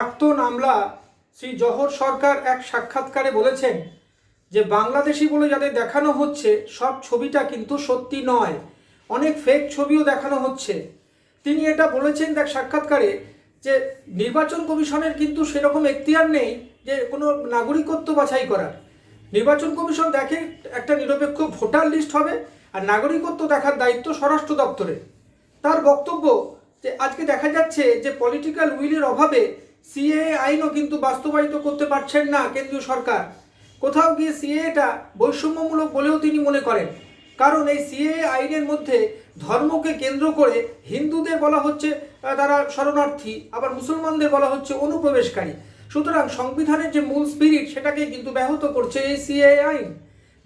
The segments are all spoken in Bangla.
প্রাক্তন আমলা শ্রী জহর সরকার এক সাক্ষাৎকারে বলেছেন যে, বাংলাদেশি বলে যাদের দেখানো হচ্ছে, সব ছবিটা কিন্তু সত্যি নয়। অনেক ফেক ছবিও দেখানো হচ্ছে। তিনি এটা বলেছেন এক সাক্ষাৎকারে যে, নির্বাচন কমিশনের কিন্তু সেরকম এখতিয়ার নেই যে, কোনো নাগরিকত্ব বাছাই করার। নির্বাচন কমিশন দেখে একটা নিরপেক্ষ ভোটার লিস্ট হবে আর নাগরিকত্ব দেখার দায়িত্ব স্বরাষ্ট্র দপ্তরে তার বক্তব্য যে, আজকে দেখা যাচ্ছে যে পলিটিক্যাল উইলের অভাবে সিএ আইনও কিন্তু বাস্তবায়িত করতে পারছেন না কেন্দ্রীয় সরকার। কোথাও গিয়ে সিএটা বৈষম্যমূলক বলেও তিনি মনে করেন। কারণ এই সিএ আইনের মধ্যে ধর্মকে কেন্দ্র করে হিন্দুদের বলা হচ্ছে তারা শরণার্থী, আবার মুসলমানদের বলা হচ্ছে অনুপ্রবেশকারী। সুতরাং সংবিধানের যে মূল স্পিরিট সেটাকে কিন্তু ব্যাহত করছে এই সিএ আইন।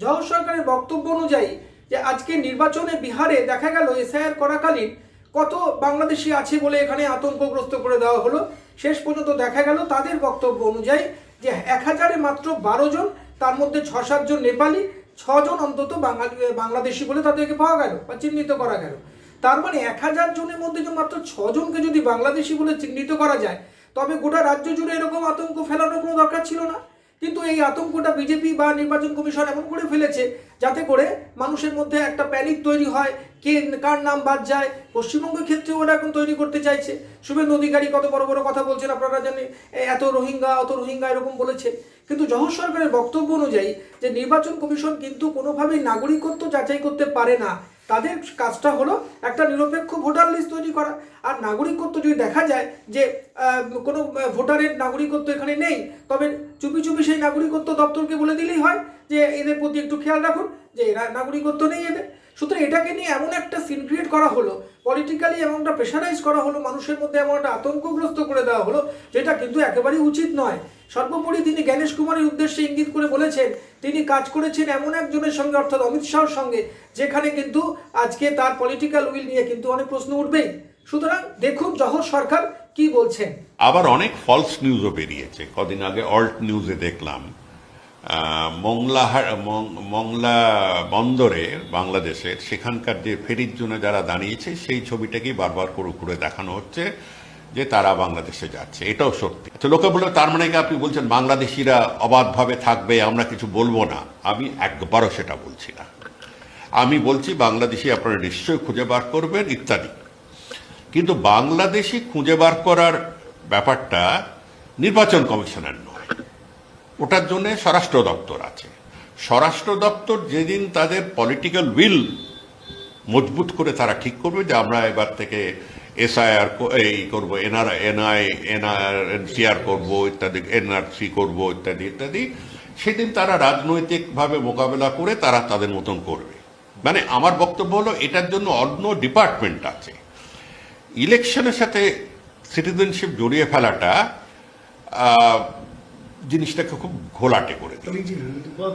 জওহর সরকারের বক্তব্য অনুযায়ী যে আজকে নির্বাচনে বিহারে দেখা গেল এসআইআর করাকালীন কত বাংলাদেশি আছে বলে এখানে আতঙ্কগ্রস্ত করে দেওয়া হলো। শেষ পর্যন্ত দেখা গেল তাদের বক্তব্য অনুযায়ী যে এক হাজারে মাত্র বারো জন, তার মধ্যে ছ সাতজন নেপালি, ছজন অন্তত বাঙালি বাংলাদেশি বলে তাদেরকে পাওয়া গেল বা চিহ্নিত করা গেল। তার মানে এক হাজার জনের মধ্যে যে মাত্র ছজনকে যদি বাংলাদেশি বলে চিহ্নিত করা যায়, তবে গোটা রাজ্য জুড়ে এরকম আতঙ্ক ফেলানোর কোনো দরকার ছিল না? কিন্তু এই আতঙ্কটা বিজেপি বা নির্বাচন কমিশন এমন করে ফেলেছে যাতে করে মানুষের মধ্যে একটা প্যানিক তৈরি হয়, কে, কার নাম বাদ যায়। পশ্চিমবঙ্গের ক্ষেত্রেও ওরা এখন তৈরি করতে চাইছে। শুভেন্দু অধিকারী কত বড় বড় কথা বলছেন আপনারা জানেন এত রোহিঙ্গা, অত রোহিঙ্গা এরকম বলেছে। কিন্তু জহর সরকারের বক্তব্য অনুযায়ী যে নির্বাচন কমিশন কিন্তু কোনোভাবেই নাগরিকত্ব যাচাই করতে পারে না তাদের কাজটা হলো একটা নিরপেক্ষ ভোটার লিস্ট তৈরি করা। আর নাগরিকত্ব যদি দেখা যায় যে কোনো ভোটারের নাগরিকত্ব এখানে নেই, তবে চুপি চুপি সেই নাগরিকত্ব দপ্তরকে বলে দিলেই হয় যে, এদের প্রতি একটু খেয়াল রাখুন যে, এরা নাগরিকত্ব নেই এদের। সুতরাং এটাকে নিয়ে এমন একটা সিন ক্রিয়েট করা হলো পলিটিক্যালি এমন একটা প্রেশারাইজ করা হলো, মানুষের মধ্যে এমন একটা আতঙ্কগ্রস্ত করে দেওয়া হলো, যেটা কিন্তু একেবারেই উচিত নয়। সর্বোপরি তিনি জ্ঞানেশ কুমারের উদ্দেশ্যে ইঙ্গিত করে বলেছেন, তিনি কাজ করেছেন এমন একজনের সঙ্গে, অর্থাৎ অমিত শাহর সঙ্গে, যেখানে কিন্তু আজকে তার পলিটিক্যাল উইল নিয়ে কিন্তু অনেক প্রশ্ন উঠবেই। সুতরাং দেখুন জহর সরকার কি বলছেন। আবার অনেক ফলস নিউজও বেরিয়েছে। কদিন আগে অল্ট নিউজে দেখলাম। মংলা মংলা বন্দরে বাংলাদেশের সেখানকার যে ফেরির জন্য যারা দাঁড়িয়েছে, সেই ছবিটাকেই বারবার করে ঘুরে দেখানো হচ্ছে যে তারা বাংলাদেশে যাচ্ছে। এটাও সত্যি। তো লোকে বলে তার মানে কি আপনি বলছেন বাংলাদেশিরা অবাধভাবে থাকবে, আমরা কিছু বলব না? আমি একবারও সেটা বলছি না। আমি বলছি, বাংলাদেশি আপনারা নিশ্চয়ই খুঁজে বার করবেন, ইত্যাদি। কিন্তু বাংলাদেশি খুঁজে বার করার ব্যাপারটা নির্বাচন কমিশনের নয়। ওটার জন্য স্বরাষ্ট্র দপ্তর আছে। স্বরাষ্ট্র দপ্তর যেদিন তাদের পলিটিক্যাল উইল মজবুত করে তারা ঠিক করবে যে আমরা এবার থেকে এসআইআর এই করব এনআর এনআই এনআর এনসিআর করব, ইত্যাদি এনআরসি করব, ইত্যাদি ইত্যাদি, সেদিন তারা রাজনৈতিকভাবে মোকাবেলা করে তারা তাদের মতন করবে। মানে আমার বক্তব্য হলো, এটার জন্য অন্য ডিপার্টমেন্ট আছে। ইলেকশনের সাথে সিটিজেনশিপ জড়িয়ে ফেলাটা জিনিসটাকে খুব ঘোলাটে করে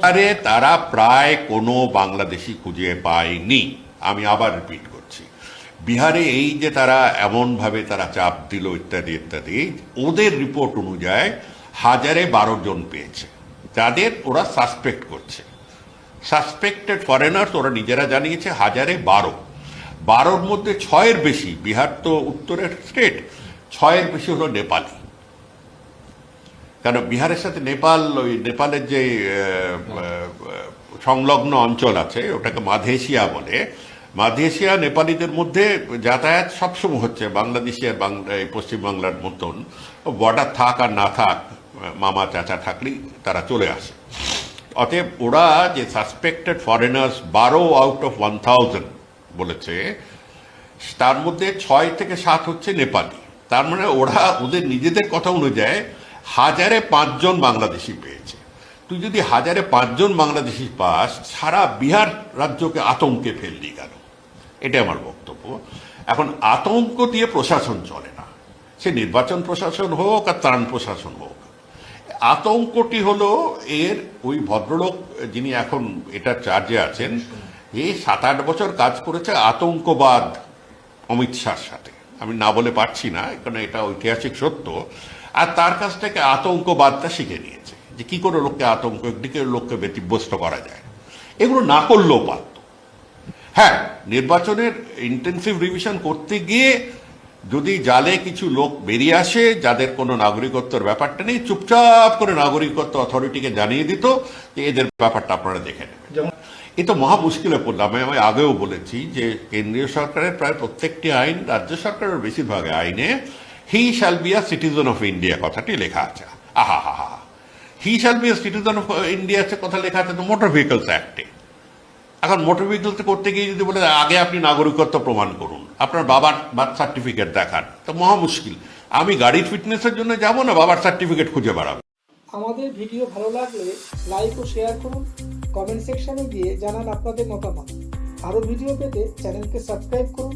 আরে তারা প্রায় কোনো বাংলাদেশি খুঁজে পায়নি। আমি আবার রিপিট করছি। বিহারে এই যে তারা এমনভাবে তারা চাপ দিল ইত্যাদি ইত্যাদি ওদের রিপোর্ট অনুযায়ী হাজারে বারো জন পেয়েছে। তাদের ওরা সাসপেক্ট করছে। সাসপেক্টেড ফরেনার্স ওরা নিজেরা জানিয়েছে হাজারে বারো। বারোর মধ্যে ছয়ের বেশি বিহার তো উত্তরের স্টেট ছয়ের বেশি হলো নেপালি। কারণ বিহারের সাথে নেপাল, ওই নেপালের যে সংলগ্ন অঞ্চল আছে, ওটাকে মাধেশিয়া বলে। মাধেশিয়া নেপালিদের মধ্যে যাতায়াত সবসময় হচ্ছে বাংলাদেশি আর বাংলা পশ্চিমবাংলার মতন। বর্ডার থাক আর না থাক, মামা, চাচা থাকলেই তারা চলে আসে। অতএব ওরা যে সাসপেক্টেড ফরেনার্স বারো আউট অফ ওয়ান থাউজেন্ড বলেছে, তার মধ্যে ছয় থেকে সাত হচ্ছে নেপালি। তার মানে ওরা ওদের নিজেদের কথা অনুযায়ী হাজারে পাঁচজন বাংলাদেশি পেয়েছে। তুই যদি হাজারে পাঁচজন বাংলাদেশি পাস, সারা বিহার রাজ্যকে আতঙ্কে ফেললি কেন? এটা আমার বক্তব্য। এখন আতঙ্ক দিয়ে প্রশাসন চলে না। সে নির্বাচন প্রশাসন হোক আর ত্রাণ প্রশাসন হোক। আতঙ্কটি হলো এর ওই ভদ্রলোক যিনি এখন এটা চার্জে আছেন এই সাত আট বছর কাজ করেছে আতঙ্কবাদ অমিত শাহর সাথে। আমি না বলে পারছি না, কারণ এটা ঐতিহাসিক সত্য। আর তার কাছ থেকে আতঙ্কবাদটা শিখে নিয়েছে যে কি করে লোককে আতঙ্ক একদিকে লোককে ব্যতিব্যস্ত করা যায়। এগুলো না করলেও পারত। হ্যাঁ নির্বাচনের ইন্টেন্সিভ রিভিশন করতে গিয়ে যদি জালে কিছু লোক বেরিয়ে আসে যাদের কোনো নাগরিকত্বের ব্যাপারটা নেই চুপচাপ করে নাগরিকত্ব অথরিটিকে জানিয়ে দিত যে এদের ব্যাপারটা আপনারা দেখে নেবেন। যেমন এ তো মহা মুশকিলে পড়লাম আমি আগেও বলেছি যে কেন্দ্রীয় সরকারের প্রায় প্রত্যেকটি আইন রাজ্য সরকারের বেশিরভাগ আইনে he shall be a citizen of India কথাটি লেখা আছে। আহা হা হা he shall be a citizen of India কথা লেখা আছে, তো মোটর ভেহিকলস অ্যাক্টে এখন মোটর ভেহিকলস করতে গিয়ে যদি বলে, আগে আপনি নাগরিকত্ব প্রমাণ করুন, আপনার বাবার বার্থ সার্টিফিকেট দেখান, তো মহা মুশকিল। আমি গাড়ির ফিটনেসের জন্য যাব না, বাবার সার্টিফিকেট খুঁজে বেড়াবো। আমাদের ভিডিও ভালো লাগলে লাইক ও শেয়ার করুন কমেন্ট সেকশনে গিয়ে জানান আপনাদের মতামত। আরও ভিডিও পেতে চ্যানেলকে সাবস্ক্রাইব করুন।